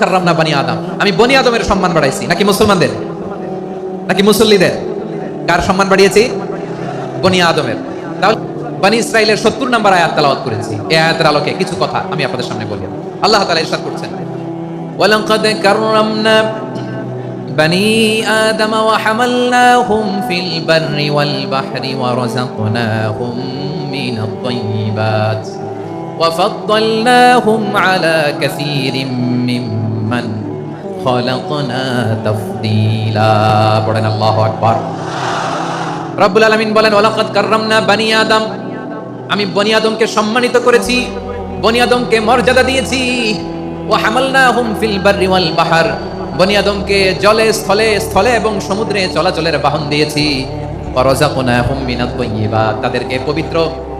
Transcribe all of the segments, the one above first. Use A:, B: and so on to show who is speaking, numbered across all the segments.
A: কার্রাম না বানি আদম আমি বনি আদমের সম্মান বাড়াইছি নাকি মুসলমানদের নাকি মুসল্লিদের কার সম্মান বাড়িয়েছি বনি আদমের তাহলে বানি ইসরাইলের সত্তর নম্বর আয়াত তেলাওয়াত করেছি এই আয়াতের আলোকে কিছু কথা আমি আপনাদের সামনে বলি আল্লাহ তাআলা ইরশাদ করছেন ولقد كرمنا بني آدم وحملناهم في البر والبحر ورزقناهم من الطيبات وفضلناهم على كثير ممن خلقنا تفضيلا পড়েন আল্লাহু আকবার রব্বুল আলামিন বলেন ওয়ালাকাদ কাররামনা বানি আদম আমি বনি আদমকে সম্মানিত করেছি বনি আদমকে মর্যাদা দিয়েছি ও হামালনাহুম ফিল বাররি ওয়াল বাহার বনি আদমকে জলে স্থলে স্থলে এবং সমুদ্রে চলাচলের বাহন দিয়েছি ওয়ারাযাকনাহুম মিনাত তাইয়্যিবাত তাদেরকে পবিত্র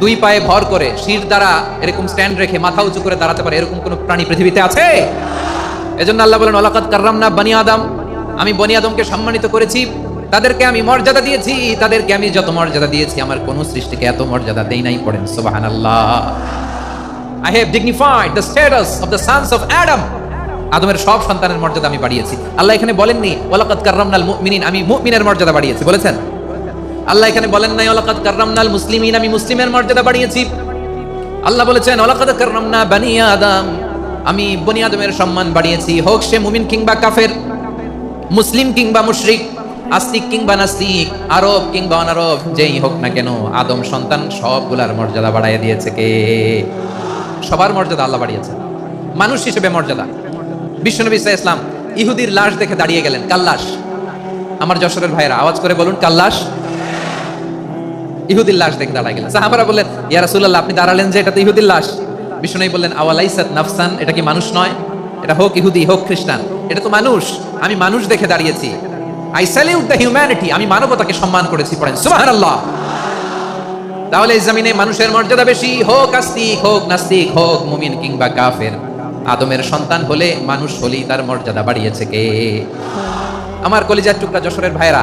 A: দুই পায়ে ভর করে শির দ্বারা এরকম স্ট্যান্ড রেখে মাথা উঁচু করে দাঁড়াতে পারে, এরকম কোন প্রাণী পৃথিবীতে আছে? এজন্য আল্লাহ বলেন ওলাকাত কার্রাম না বানি আদম। আমি বনি আদমকে সম্মানিত করেছি, তাদেরকে আমি মর্যাদা দিয়েছি, তাদেরকে আমি যত মর্যাদা দিয়েছি, আমার কোন সৃষ্টিকে এত মর্যাদা দেই নাই, পড়েন, সুবহানাল্লাহ। I have dignified the status of the sons of Adam আদমের সব সন্তানের মর্যাদা আমি বাড়িয়েছি। আল্লাহ এখানে বলেননি ওয়ালাকাত কাররামনাল মুমিনিন, আমি মুমিনের মর্যাদা বাড়িয়েছি, বলেছেন? আল্লাহ এখানে বলেন নাই ওয়ালাকাত কাররামনাল মুসলিমিন, আমি মুসলিমের মর্যাদা বাড়িয়েছি। আল্লাহ বলেছেন ওয়ালাকাত কাররামনা বানি আদম, আমি বনি আদমের সম্মান বাড়িয়েছি। হোক সে মুমিন কিংবা কাফের, মুসলিম কিংবা মুশরিক, আস্তিক কিংবা নাস্তিক, আরব কিংবা অনারব, যেই হোক না কেন, আদম সন্তান সবগুলার মর্যাদা বাড়াইয়া দিয়েছে কে? সবার মর্যাদা আল্লাহ বাড়িয়েছে মানুষ হিসেবে মর্যাদা। বিশ্বনবী ইসা ইসলাম ইহুদির লাশ দেখে দাঁড়িয়ে গেলেন কাল্লাস আমার যশোরের ভাইরা আওয়াজ করে বলুন কাল্লাস ইহুদির লাশ দেখে দাঁড়ায় গেলেন। সাহাবারা বললেন, ইয়া আপনি দাঁড়ালেন যে এটা তো ইহুদির লাশ? বিশ্বনবী বললেন আওয়ালাইসাত নাফসান, এটা কি মানুষ নয়? এটা হোক ইহুদি, হোক খ্রিস্টান, এটা তো মানুষ। আমি মানুষ দেখে দাঁড়িয়েছি। আই স্যালিউট দ্য হিউম্যানিটি আমি মানবতাকে সম্মান করেছি, পড়েন। সুবহানাল্লাহ। তাহলে এই জমিনে মানুষের মর্যাদা বেশি, হোক আস্তিক, হোক নাস্তিক, হোক মুমিন কিংবা কাফের। আদমের সন্তান হলে মানুষ হলেই তার মর্যাদা বাড়িয়েছে কে? আমার কলিজার টুকরা যশোরের ভাইরা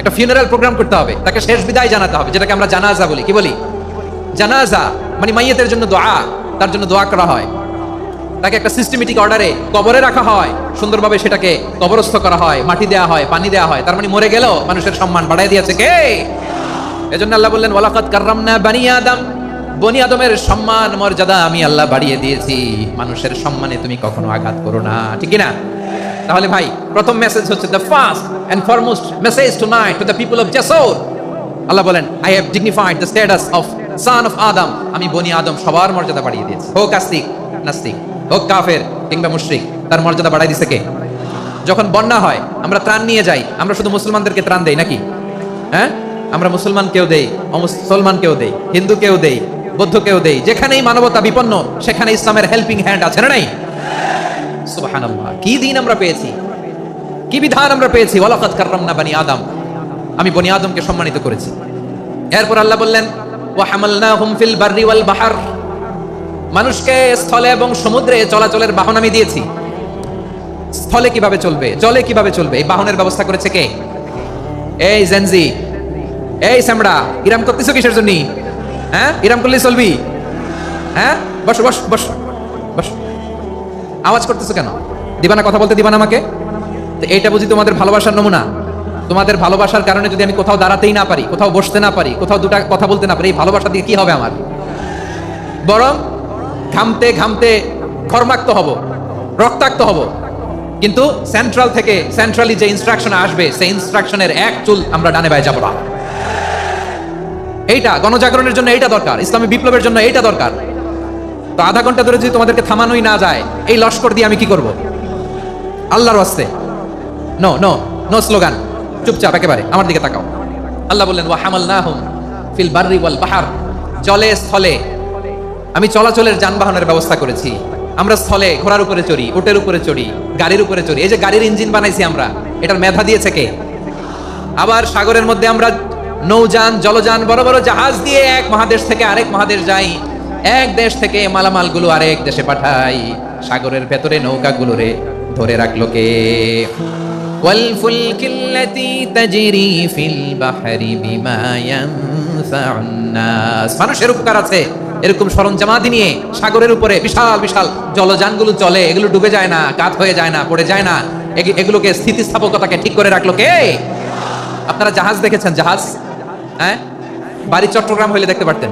A: একটা ফিউনারাল প্রোগ্রাম করতে হবে, তাকে শেষ বিদায় জানাতে হবে, যেটাকে আমরা জানাজা বলি। কি বলি? জানাজা মানে মাইয়াতের জন্য দোয়া, তার জন্য দোয়া করা হয়। তাকে একটা সিস্টেমেটিক অর্ডারে কবরে রাখা হয়, সুন্দরভাবে সেটাকে কবরস্থ করা হয়, মাটি দেওয়া হয়, পানি দেওয়া হয়, তার মানে মরে গেল, মানুষের সম্মান বাড়াই দিয়েছে কে? এজন্য আল্লাহ বললেন ওয়ালাকাত কাররামনা বানি আদম। বনি আদমের সম্মান, মর্যাদা আমি আল্লাহ বাড়িয়ে দিয়েছি। মানুষের সম্মানে তুমি কখনো আঘাত করো না, ঠিক না তাহলে ভাই, প্রথম মেসেজ হচ্ছে the first and foremost message tonight to the people of Jessore আল্লাহ বলেন I have dignified the status of son of Adam আমি বনি আদম সবার মর্যাদা বাড়িয়ে দিয়েছি। হোক আস্তিক, নাস্তিক, হোক কাফের কিংবা মুশরিক, তার মর্যাদা বাড়াই দিছে কে? যখন বন্যা হয়, আমরা ত্রাণ নিয়ে যাই, আমরা শুধু মুসলমানদেরকে ত্রাণ দেই নাকি? হ্যাঁ? আমরা মুসলমান কেউ দেই, অমুসলমান কেউ দেই, হিন্দু কেউ দেই, বৌদ্ধ কেউ দেই, যেখানেই মানবতা বিপন্ন, সেখানে ইসলামের হেল্পিং হ্যান্ড আছে না নাই? কি দিন আমরা পেয়েছি? কি বিধান আমরা পেয়েছি? ওয়ালাকাত কাররামনা বানি আদম। আমি বনি আদমকে সম্মানিত করেছি। এরপর আল্লাহ বললেন, ওয়া হামালনাহুম ফিল বাররি ওয়াল বাহার। মানুষকে স্থলে এবং সমুদ্রে চলাচলের বাহন আমি দিয়েছি। স্থলে কীভাবে চলবে? জলে কীভাবে চলবে? এই বাহনের ব্যবস্থা করেছে কে? এই জেনজি এই স্যামড়া ইরাম করতেছো কিসের জন্য? হ্যাঁ? এরম করলেই চলবি? হ্যাঁ? বস বস বস বস। আওয়াজ করতেছো কেন? দিবা না কথা বলতে দিবা না আমাকে? তো এইটা বুঝি তোমাদের ভালোবাসার নমুনা? তোমাদের ভালোবাসার কারণে যদি আমি কোথাও দাঁড়াতেই না পারি, কোথাও বসতে না পারি, কোথাও দুটা কথা বলতে না পারি, এই ভালোবাসা দিয়ে কি হবে আমার? বরং ঘামতে ঘামতে ঘর্মাক্ত হব, রক্তাক্ত হব। কিন্তু সেন্ট্রাল থেকে সেন্ট্রালি যে ইনস্ট্রাকশন আসবে, সেই ইনস্ট্রাকশনের এক চুল আমরা ডানে বায়ে যাব না। এইটা গণজাগরণের জন্য এইটা দরকার, ইসলামী বিপ্লবের জন্য এইটা দরকার। তো আধা ঘণ্টা ধরে যদি তোমাদেরকে থামানোই না যায়, এই লস্কর দিয়ে আমি কি করব? আল্লাহর ওয়াস্তে। নো নো নো স্লোগান চুপচাপ, একেবারে, আমার দিকে তাকাও। আল্লাহ বললেন, ওয়া হামালনাহুম ফিল বাররি ওয়াল বাহার। জলে, স্থলে। আমি চলাচলের যানবাহনের ব্যবস্থা করেছি। আমরা স্থলে, ঘোড়ার উপরে চড়ি, উটের উপরে চড়ি, গাড়ির উপরে চড়ি। এই যে গাড়ির ইঞ্জিন বানাইছি আমরা, এটার মেধা দিয়েছে কে? আবার সাগরের মধ্যে আমরা নৌযান, জলযান, বড় বড় জাহাজ দিয়ে এক মহাদেশ থেকে আরেক মহাদেশ যাই। এক দেশ থেকে মালামালগুলো আরেক দেশে পাঠাই সাগরের ভেতরে নৌকাগুলোরে ধরে রাখলো কে والفلك التي تجري في البحر بما ينفع الناس মানুষের উপকার আছে এরকম সরঞ্জামাদি নিয়ে সাগরের উপরে বিশাল বিশাল জলযানগুলো চলে এগুলো ডুবে যায় না কাত হয়ে যায় না পড়ে যায় না এগ- এগুলোকে স্থিতিস্থাপকতাকে ঠিক করে রাখলো কে আপনারা জাহাজ দেখেছেন জাহাজ হ্যাঁ বাড়ি চট্টগ্রাম হইলে দেখতে পারতেন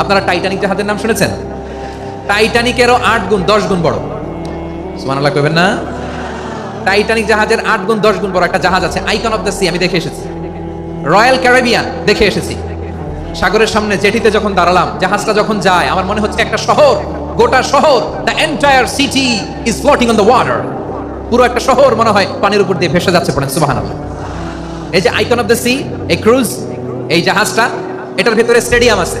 A: আপনারা টাইটানিক জাহাজের নাম শুনেছেন? টাইটানিকেরও আট গুণ দশ গুণ বড়। সুবহানাল্লাহ কইবেন না। টাইটানিক জাহাজের আট গুণ দশ গুণ বড় একটা জাহাজ আছে, আইকন অফ দ্য সি, আমি দেখে এসেছি। রয়্যাল ক্যারিবিয়ান, দেখে এসেছি। সাগরের সামনে জেটিতে যখন দাঁড়ালাম, জাহাজটা যখন যায়, আমার মনে হচ্ছে একটা শহর, গোটা শহর the entire city is floating on the water পুরো একটা শহর মনে হয় পানির উপর দিয়ে ভেসে যাচ্ছে পড়েন, সুবহানাল্লাহ। এই যে আইকন অফ দ্য সি, এই ক্রুজ, এই জাহাজটা, এটার ভিতরে স্টেডিয়াম আছে।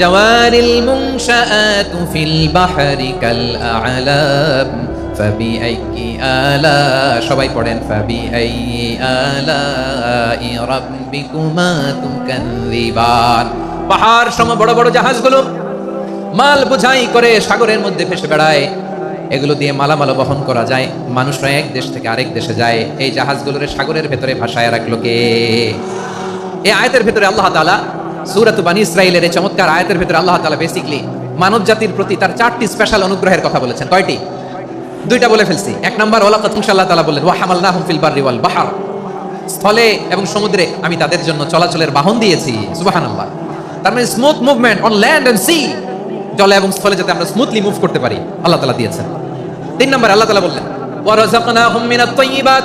A: জাওয়ারিল মুনশাআতু ফিল বাহরি কাল আ'লাম ফাবিআইয়ি আলা সবাই পড়েন ফাবিআইয়ি আলাই রাব্বিকুমা তুকাযযিবান পাহাড় সম বড় বড় জাহাজগুলো মাল বোঝাই করে সাগরের মধ্যে ভেসে বেড়ায়। এগুলো দিয়ে মালামাল বহন করা যায়। মানুষরা এক দেশ থেকে আরেক দেশে যায়। এই জাহাজগুলোর সাগরের ভেতরে ভাসায় রাখল কে? এই আয়াতের ভেতরে আল্লাহ তাআলা সূরাত বানি ইসরাইলের এই চমৎকার আয়াতের ভেতরে আল্লাহ তালা বেসিকলি মানব জাতির প্রতি তার চারটি স্পেশাল অনুগ্রহের কথা বলেছেন। কয়টি? দুইটা বলে ফেলছি। এক নম্বর ওয়ালাকাত ইনশাআল্লাহ তাআলা বললেন ওয়া হামালনাহুম ফিল বাররি ওয়াল বাহর। স্থলে এবং সমুদ্রে আমি তাদের জন্য চলাচলের বাহন দিয়েছি। সুবহানাল্লাহ। তার মানে smooth movement on land and sea জলে এবং স্থলে যাতে আমরা স্মুথলি মুভ করতে পারি। আল্লাহ তাআলা দিয়েছেন। তিন নম্বর, আল্লাহ তাআলা বললেন, ওয়া রাযাকনাহুম মিনাত তাইয়্যিবাত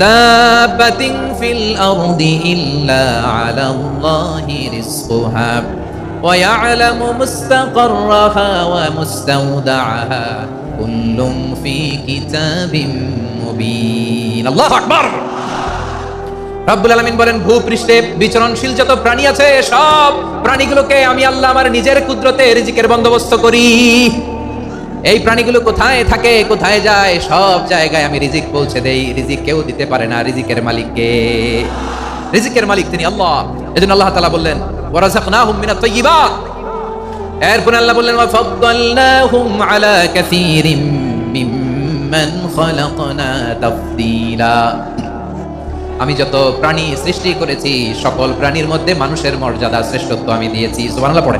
A: মিন দাব্বাতিন ফিল আরদি ইল্লা আলাল্লাহি রিজকুহা ويعلم مستقرها ومستودعها كل في كتاب مبين الله أكبر রব্বুল আলামিন বলেন ভূপৃষ্ঠে বিচরণশীল যত প্রাণী আছে সব প্রাণীগুলোকে আমি আল্লাহ আমার নিজের কুদরতে রিজিকের বন্দোবস্ত করি এই প্রাণীগুলো কোথায় থাকে, কোথায় যায়, সব জায়গায় আমি রিজিক পৌঁছে দেই। রিজিক কেউ দিতে পারে না রিজিকের মালিককে। রিজিকের মালিক তিনি আল্লাহ। এজন্য আল্লাহ তালা বললেন, ওয়ারাযাকনাহুম মিনাত তাইয়্যিবাত এরপর আল্লাহ বললেন ওয়া ফাদ্দালনাহুম আলা কাসীরিম মিম্মান খালাকনা তাফদীলা। আমি যত প্রাণী সৃষ্টি করেছি, সকল প্রাণীর মধ্যে মানুষের মর্যাদা শ্রেষ্ঠত্ব আমি দিয়েছি। সুবহানাল্লাহ পড়ে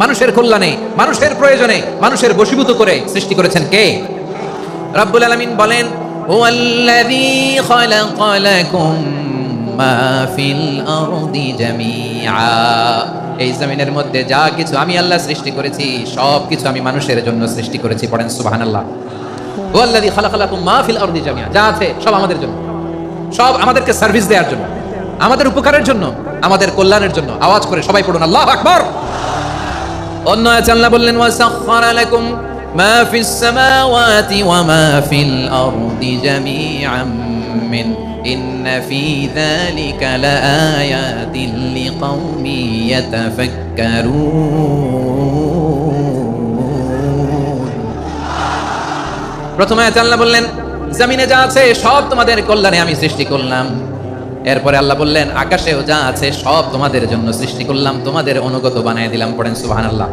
A: মানুষের কল্যাণে, মানুষের প্রয়োজনে, মানুষের বশীভূত করে সৃষ্টি করেছেন কে? রব্বুল আলামিন বলেন, হুয়াল্লাযী খালাকা লাকুম মা ফিল আরদি জামিআ। এই জমিনের মধ্যে যা কিছু আমি আল্লাহ সৃষ্টি করেছি সব কিছু আমি মানুষের জন্য সৃষ্টি করেছি পড়েন সুবহানাল্লাহ। হুয়াল্লাযী খালাকা লাকুম মা ফিল আরদি জামিআ, যা আছে সব আমাদের জন্য। সব আমাদেরকে সার্ভিস দেওয়ার জন্য, আমাদের উপকারের জন্য, আমাদের কল্যাণের জন্য। আওয়াজ করে সবাই পড়ুন, আল্লাহ আকবার! অন্য আয়াতে আল্লাহ বললেন, ওয়াসাখখারা লাকুম মা ফিস সামাওয়াতি ওয়া মা ফিল আরদি জামিআন মিন। ইন্ন ফি যালিকা লাআয়াতিন লিকাউমি ইয়াতাফাক্কারুন। প্রথমে আয়াতে আল্লাহ বললেন, জমিনে যা আছে সব তোমাদের কল্যাণে আমি সৃষ্টি করলাম। এরপরে আল্লাহ বললেন, আকাশেও যা আছে সব তোমাদের জন্য সৃষ্টি করলাম, তোমাদের অনুগত বানিয়ে দিলাম, পড়েন সুবাহান আল্লাহ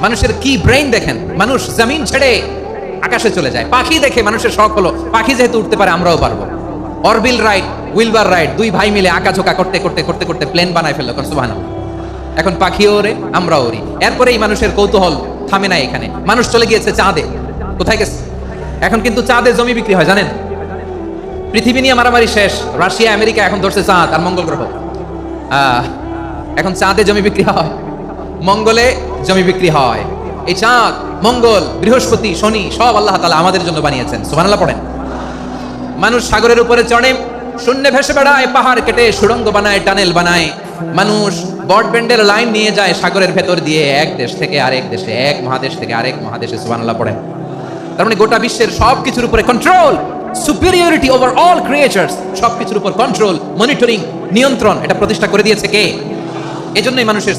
A: মানুষের কি ব্রেইন দেখেন? মানুষ জমিন ছেড়ে আকাশে চলে যায়। পাখি দেখে মানুষের শখ হলো, পাখি যেহেতু উঠতে পারে আমরাও পারব। অরবিল রাইড, উইলবার রাইড, দুই ভাই মিলে আঁকাঝোকা করতে করতে করতে করতে প্লেন বানায় ফেলল, কারণ সুবাহান এখন পাখিও ওরে, আমরাও ওরি। এরপরেই মানুষের কৌতূহল থামে না এখানে। মানুষ চলে গিয়েছে চাঁদে। কোথায় গেছে? এখন কিন্তু চাঁদে জমি বিক্রি হয়, জানেন? পৃথিবী নিয়ে মারামারি শেষ। রাশিয়া, আমেরিকা এখন ধরছে চাঁদ আর মঙ্গল গ্রহ। এখন চাঁদে জমি বিক্রি হয়, মঙ্গলে জমি বিক্রি হয়। এই চাঁদ, মঙ্গল, বৃহস্পতি, শনি সব আল্লাহ তালা আমাদের জন্য বানিয়েছেন। সুবহানাল্লাহ, পড়েন। মানুষ সাগরের উপরে চড়ে, শূন্যে ভেসে বেড়ায়, পাহাড় কেটে, সুড়ঙ্গ বানায়, টানেল বানায়। মানুষ ব্রডব্যান্ডের লাইন নিয়ে যায় সাগরের ভেতর দিয়ে, এক দেশ থেকে আরেক দেশে, এক মহাদেশ থেকে আরেক মহাদেশে। সুবহানাল্লাহ, পড়েন। তার মানে গোটা বিশ্বের সব কিছুর উপরে control superiority over all creatures সব কিছুর উপর কন্ট্রোল মনিটরিং নিয়ন্ত্রণ, এটা প্রতিষ্ঠা করে দিয়েছে কে? এজন্যই মানুষের